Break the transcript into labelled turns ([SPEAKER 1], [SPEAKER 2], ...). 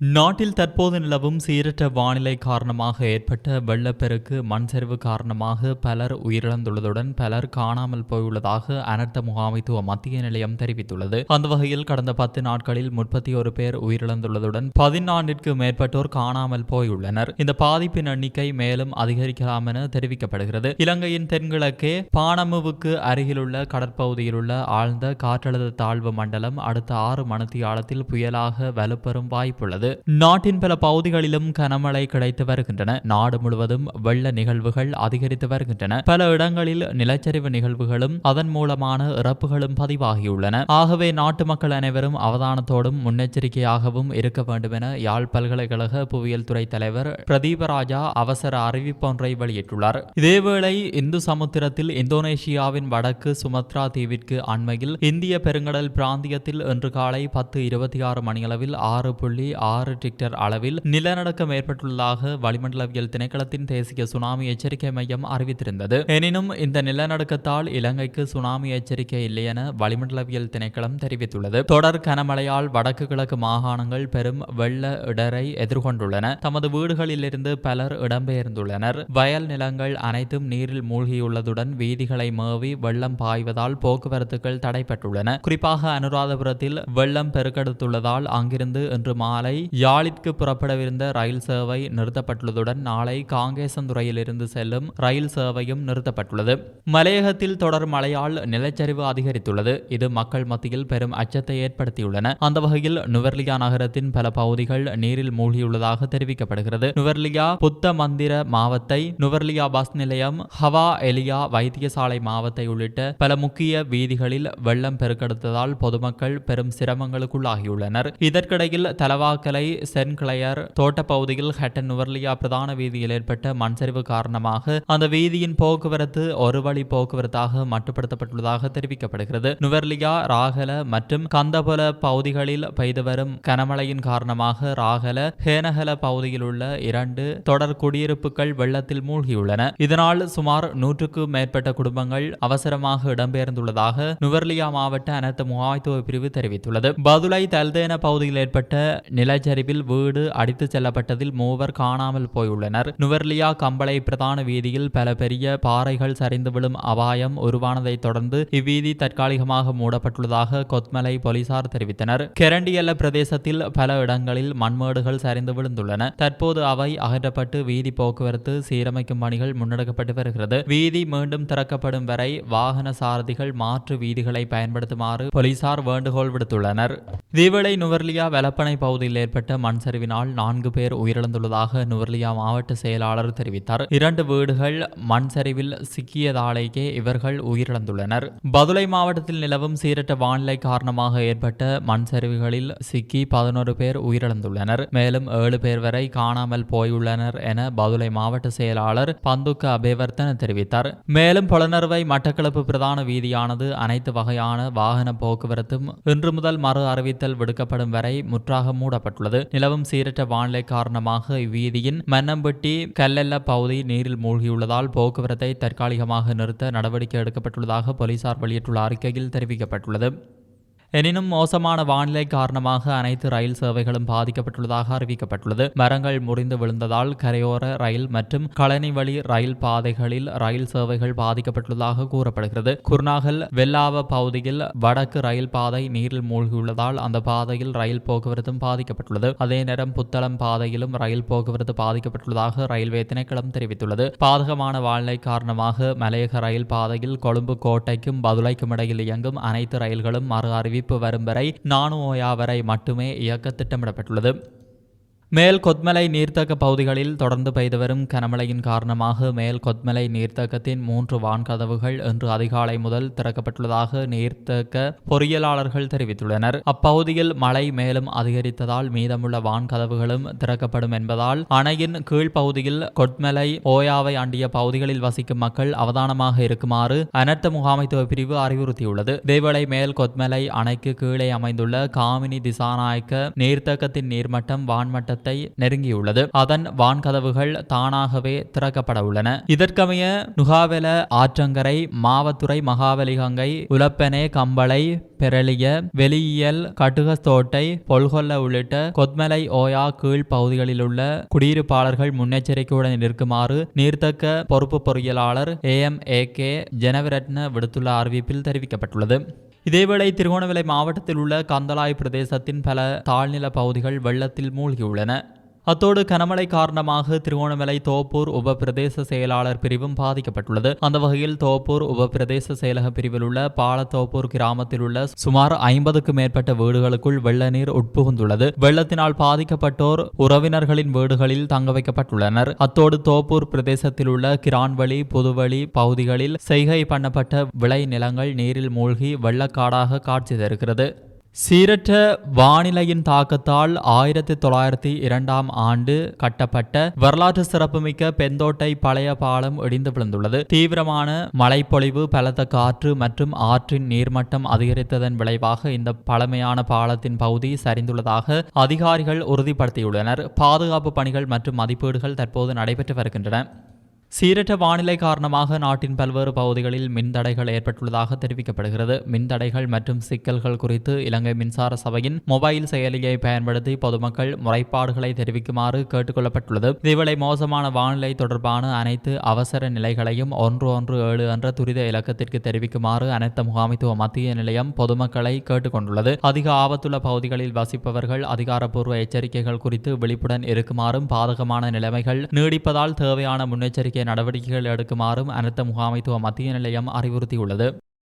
[SPEAKER 1] நாட்டில் தற்போது நிலவும் சீரற்ற வானிலை காரணமாக ஏற்பட்ட வெள்ளப்பெருக்கு மண் சரிவு காரணமாக பலர் உயிரிழந்துள்ளதுடன் பலர் காணாமல் போயுள்ளதாக அனர்த்த முகாமைத்துவ மத்திய நிலையம் தெரிவித்துள்ளது. அந்த வகையில் கடந்த பத்து நாட்களில் முப்பத்தி ஒரு பேர் உயிரிழந்துள்ளதுடன் பதினான்கிற்கு மேற்பட்டோர் காணாமல் போயுள்ளனர். இந்த பாதிப்பின் எண்ணிக்கை மேலும் அதிகரிக்கலாம் என தெரிவிக்கப்படுகிறது. இலங்கையின் தென்கிழக்கே பானமுவுக்கு அருகிலுள்ள கடற்பகுதியில் உள்ள ஆழ்ந்த காற்றழுத்த தாழ்வு மண்டலம் அடுத்த ஆறு மணித்தியாலத்தில் புயலாக வலுப்பெறும் வாய்ப்புள்ளது. நாட்டின் பல பகுதிகளிலும் கனமழை கிடைத்து வருகின்றன. நாடு முழுவதும் வெள்ள நிகழ்வுகள் அதிகரித்து வருகின்றன. பல இடங்களில் நிலச்சரிவு நிகழ்வுகளும் அதன் மூலமான இறப்புகளும் பதிவாகியுள்ளன. ஆகவே நாட்டு மக்கள் அனைவரும் அவதானத்தோடும் முன்னெச்சரிக்கையாகவும் இருக்க வேண்டும் என யாழ் பல்கலைக்கழக புவியியல் துறை தலைவர் பிரதீபராஜா அவசர அறிவிப்பொன்றை வெளியிட்டுள்ளார். இதேவேளை இந்து சமுத்திரத்தில் இந்தோனேஷியாவின் வடக்கு சுமத்ரா தீவிற்கு அண்மையில் இந்திய பெருங்கடல் பிராந்தியத்தில் இன்று காலை பத்து இருபத்தி ஆறு மணியளவில் ஆறு புள்ளி ஆறு டிக்டர் அளவில் நிலநடுக்கம் ஏற்பட்டுள்ளதாக வளிமண்டலவியல் திணைக்களத்தின் தேசிய சுனாமி எச்சரிக்கை மையம் அறிவித்திருந்தது. எனினும் இந்த நிலநடுக்கத்தால் இலங்கைக்கு சுனாமி எச்சரிக்கை இல்லை என வளிமண்டலவியல் திணைக்களம் தெரிவித்துள்ளது. தொடர் கனமழையால் வடக்கு கிழக்கு மாகாணங்கள் பெரும் வெள்ள இடரை எதிர்கொண்டுள்ளன. தமது வீடுகளிலிருந்து பலர் இடம்பெயர்ந்துள்ளனர். வயல் நிலங்கள் அனைத்தும் நீரில் மூழ்கியுள்ளதுடன் வீதிகளை மேவி வெள்ளம் பாய்வதால் போக்குவரத்துகள் தடைப்பட்டுள்ளன குறிப்பாக அனுராதபுரத்தில் வெள்ளம் பெருக்கெடுத்துள்ளதால் அங்கிருந்து இன்று மாலை யாழிற்கு புறப்படவிருந்த ரயில் சேவை நிறுத்தப்பட்டுள்ளதுடன் நாளை காங்கேசந்துறையிலிருந்து செல்லும் ரயில் சேவையும் நிறுத்தப்பட்டுள்ளது. மலையகத்தில் தொடர் மழையால் நிலச்சரிவு அதிகரித்துள்ளது. இது மக்கள் மத்தியில் பெரும் அச்சத்தை ஏற்படுத்தியுள்ளன. அந்த வகையில் நுவர்லியா நகரத்தின் பல பகுதிகள் நீரில் மூழ்கியுள்ளதாக தெரிவிக்கப்படுகிறது. நுவர்லியா புத்த மந்திர மாவத்தை நுவர்லியா பஸ் நிலையம் ஹவா எலியா வைத்தியசாலை மாவத்தை உள்ளிட்ட பல முக்கிய வீதிகளில் வெள்ளம் பெருக்கெடுத்ததால் பொதுமக்கள் பெரும் சிரமங்களுக்குள்ளாகியுள்ளனர். இதற்கிடையில் தலவாக்கல சென்ட் கிளையர் தோட்டப்பகுதியில் ஹட்டன் நுவர்லியா பிரதான வீதியில் ஏற்பட்ட மண் சரிவு காரணமாக அந்த வீதியின் போக்குவரத்து ஒரு வழி போக்குவரத்தாக மட்டுப்படுத்தப்பட்டுள்ளதாக தெரிவிக்கப்படுகிறது. நுவர்லியா ராகல மற்றும் கந்தபுல பகுதிகளில் பெய்து வரும் கனமழையின் காரணமாக ராகல ஹேனகல பகுதியில் உள்ள இரண்டு தொடர் குடியிருப்புகள் வெள்ளத்தில் மூழ்கியுள்ளன. இதனால் சுமார் நூற்றுக்கும் மேற்பட்ட குடும்பங்கள் அவசரமாக இடம்பெயர்ந்துள்ளதாக நுவர்லியா மாவட்ட அனைத்து முகாமைத்துவ பிரிவு தெரிவித்துள்ளது. பதுளை தல்தேன பகுதியில் ஏற்பட்ட நிலஜ நிலச்சரிவில் வீடு அடித்துச் செல்லப்பட்டதில் மூவர் காணாமல் போயுள்ளனர். நுவர்லியா கம்பளை பிரதான வீதியில் பல பெரிய பாறைகள் சரிந்து விழும் அபாயம் உருவானதைத் தொடர்ந்து இவ்வீதி தற்காலிகமாக மூடப்பட்டுள்ளதாக கொத்மலை போலீசார் தெரிவித்தனர். கெரண்டியல்ல பிரதேசத்தில் பல இடங்களில் மண்மேடுகள் சரிந்து விழுந்துள்ளன. தற்போது அவை அகற்றப்பட்டு வீதி போக்குவரத்து சீரமைக்கும் பணிகள் முன்னெடுக்கப்பட்டு வருகிறது. வீதி மீண்டும் திறக்கப்படும் வரை வாகன சாரதிகள் மாற்று வீதிகளை பயன்படுத்துமாறு போலீசார் வேண்டுகோள் விடுத்துள்ளனர். இதேவேளை நுவர்லியா வெலப்பனை பகுதியில் ஏற்பட்ட மண் சரிவினால் நான்கு பேர் உயிரிழந்துள்ளதாக நுவர்லியா மாவட்ட செயலாளர் தெரிவித்தார். இரண்டு வீடுகள் மண் சரிவில் சிக்கியதாலேயே இவர்கள் உயிரிழந்துள்ளனர். பதுளை மாவட்டத்தில் நிலவும் சீரற்ற வானிலை காரணமாக ஏற்பட்ட மண் சரிவுகளில் சிக்கி பதினோரு பேர் உயிரிழந்துள்ளனர். மேலும் ஏழு பேர் வரை காணாமல் போயுள்ளனர் என பதுளை மாவட்ட செயலாளர் பந்துக்க அபேவர்த்தன தெரிவித்தார். மேலும் புலனர்வை மட்டக்களப்பு பிரதான வீதியானது அனைத்து வகையான வாகன போக்குவரத்தும் இன்று முதல் மறு அறிவித்தல் விடுக்கப்படும் வரை முற்றாக மூடப்பட்டுள்ளது. நிலவும் சீரற்ற வானிலை காரணமாக இவ்வீதியின் மன்னம்பட்டி கல்லெல்ல பகுதி நீரில் மூழ்கியுள்ளதால் போக்குவரத்தை தற்காலிகமாக நிறுத்த நடவடிக்கை எடுக்கப்பட்டுள்ளதாக போலீசார் வெளியிட்டுள்ள அறிக்கையில் தெரிவிக்கப்பட்டுள்ளது. எனினும் மோசமான வானிலை காரணமாக அனைத்து ரயில் சேவைகளும் பாதிக்கப்பட்டுள்ளதாக அறிவிக்கப்பட்டுள்ளது. மரங்கள் முறிந்து விழுந்ததால் கரையோர ரயில் மற்றும் கழனி வழி ரயில் பாதைகளில் ரயில் சேவைகள் பாதிக்கப்பட்டுள்ளதாக கூறப்படுகிறது. குர்நாகல் வெல்லாவ பகுதியில் வடக்கு ரயில் பாதை நீரில் மூழ்கியுள்ளதால் அந்த பாதையில் ரயில் போக்குவரத்தும் பாதிக்கப்பட்டுள்ளது. அதே நேரம் புத்தளம் பாதையிலும் ரயில் போக்குவரத்து பாதிக்கப்பட்டுள்ளதாக ரயில்வே திணைக்களம் தெரிவித்துள்ளது. பாதகமான வானிலை காரணமாக மலையக ரயில் பாதையில் கொழும்பு கோட்டைக்கும் பதுளைக்கும் இடையில் இயங்கும் அனைத்து ரயில்களும் மறு அறிவிப்பு வரும் வரை நானூயா வரை மட்டுமே இயக்க திட்டமிடப்பட்டுள்ளது. மேல் கொத்மலை நீர்த்தக்க பகுதிகளில் தொடர்ந்து பெய்து வரும் கனமழையின் காரணமாக மேல் கொத்மலை நீர்த்தக்கத்தின் மூன்று வான்கதவுகள் இன்று அதிகாலை முதல் திறக்கப்பட்டுள்ளதாக நீர்த்தக்க பொறியியலாளர்கள் தெரிவித்துள்ளனர். அப்பகுதியில் மழை மேலும் அதிகரித்ததால் மீதமுள்ள வான்கதவுகளும் திறக்கப்படும் என்பதால் அணையின் கீழ்ப்பகுதியில் கொத்மலை ஓயாவை அண்டிய பகுதிகளில் வசிக்கும் மக்கள் அவதானமாக இருக்குமாறு அனர்த்த முகாமைத்துவ பிரிவு அறிவுறுத்தியுள்ளது. இதேவேளை மேல் கொத்மலை அணைக்கு கீழே அமைந்துள்ள காமினி திசாநாயக்க நீர்த்தக்கத்தின் நீர்மட்டம் வான்மட்ட கட்டத்தை நெருங்கியுள்ளது. அதன் வான்கதவுகள் தானாகவே திறக்கப்பட உள்ளன இதற்கமைய நுகாவெல ஆற்றங்கரை மாவத்துறை மகாவலிகங்கை உலப்பெனே கம்பளை பெரளிய வெளியியல் கட்டுகஸ்தோட்டை பொல்கொல்ல உள்ளிட்ட கொத்மலை ஓயா கீழ் பகுதிகளில் உள்ள குடியிருப்பாளர்கள் முன்னெச்சரிக்கையுடன் இருக்குமாறு நீர்த்தக்க பொறுப்பு பொறியியலாளர் ஏ எம் ஏ கே ஜனவிரட்ன விடுத்துள்ள அறிவிப்பில் தெரிவிக்கப்பட்டுள்ளது. இதேவேளை திருகோணமலை மாவட்டத்தில் உள்ள கந்தலாய் பிரதேசத்தின் பல தாழ்நில பகுதிகள் வெள்ளத்தில் மூழ்கியுள்ளன. அத்தோடு கனமழை காரணமாக திருவோணமலை தோப்பூர் உபபிரதேச செயலாளர் பிரிவும் பாதிக்கப்பட்டுள்ளது. அந்த வகையில் தோப்பூர் உபபிரதேச செயலக பிரிவில் உள்ள பாலத்தோப்பூர் கிராமத்தில் உள்ள சுமார் ஐம்பதுக்கும் மேற்பட்ட வீடுகளுக்குள் வெள்ள நீர் உட்புகுந்துள்ளது. வெள்ளத்தினால் பாதிக்கப்பட்டோர் உறவினர்களின் வீடுகளில் தங்க வைக்கப்பட்டுள்ளனர். அத்தோடு தோப்பூர் பிரதேசத்தில் உள்ள கிரான்வழி புதுவழி பகுதிகளில் செய்கை பண்ணப்பட்ட விளை நிலங்கள் நீரில் மூழ்கி வெள்ளக்காடாக காட்சி தருகிறது. சீரற்ற வானிலையின் தாக்கத்தால் ஆயிரத்தி தொள்ளாயிரத்தி இரண்டாம் ஆண்டு கட்டப்பட்ட வரலாற்று சிறப்புமிக்க பெந்தோட்டை பழைய பாலம் இடிந்து விழுந்துள்ளது. தீவிரமான மழைப்பொழிவு பலத்த காற்று மற்றும் ஆற்றின் நீர்மட்டம் அதிகரித்ததன் விளைவாக இந்த பழமையான பாலத்தின் பகுதி சரிந்துள்ளதாக அதிகாரிகள் உறுதிப்படுத்தியுள்ளனர். பாதுகாப்பு பணிகள் மற்றும் மதிப்பீடுகள் தற்போது நடைபெற்று வருகின்றன. சீரற்ற வானிலை காரணமாக நாட்டின் பல்வேறு பகுதிகளில் மின்தடைகள் ஏற்பட்டுள்ளதாக தெரிவிக்கப்படுகிறது. மின்தடைகள் மற்றும் சிக்கல்கள் குறித்து இலங்கை மின்சார சபையின் மொபைல் செயலியை பயன்படுத்தி பொதுமக்கள் முறைப்பாடுகளை தெரிவிக்குமாறு கேட்டுக்கொள்ளப்பட்டுள்ளது. இதேவேளை மோசமான வானிலை தொடர்பான அனைத்து அவசர நிலைகளையும் ஒன்று ஒன்று ஏழு என்ற துரித இலக்கத்திற்கு தெரிவிக்குமாறு அனைத்து முகாமைத்துவ மத்திய நிலையம் பொதுமக்களை கேட்டுக்கொண்டுள்ளது. அதிக ஆபத்துள்ள பகுதிகளில் வசிப்பவர்கள் அதிகாரப்பூர்வ எச்சரிக்கைகள் குறித்து விழிப்புடன் இருக்குமாறும் பாதகமான நிலைமைகள் நீடிப்பதால் தேவையான முன்னெச்சரிக்கை நடவடிக்கைகள் எடுக்குமாறும் அனைத்து முகாமைத்துவ மத்திய நிலையம் அறிவுறுத்தியுள்ளது.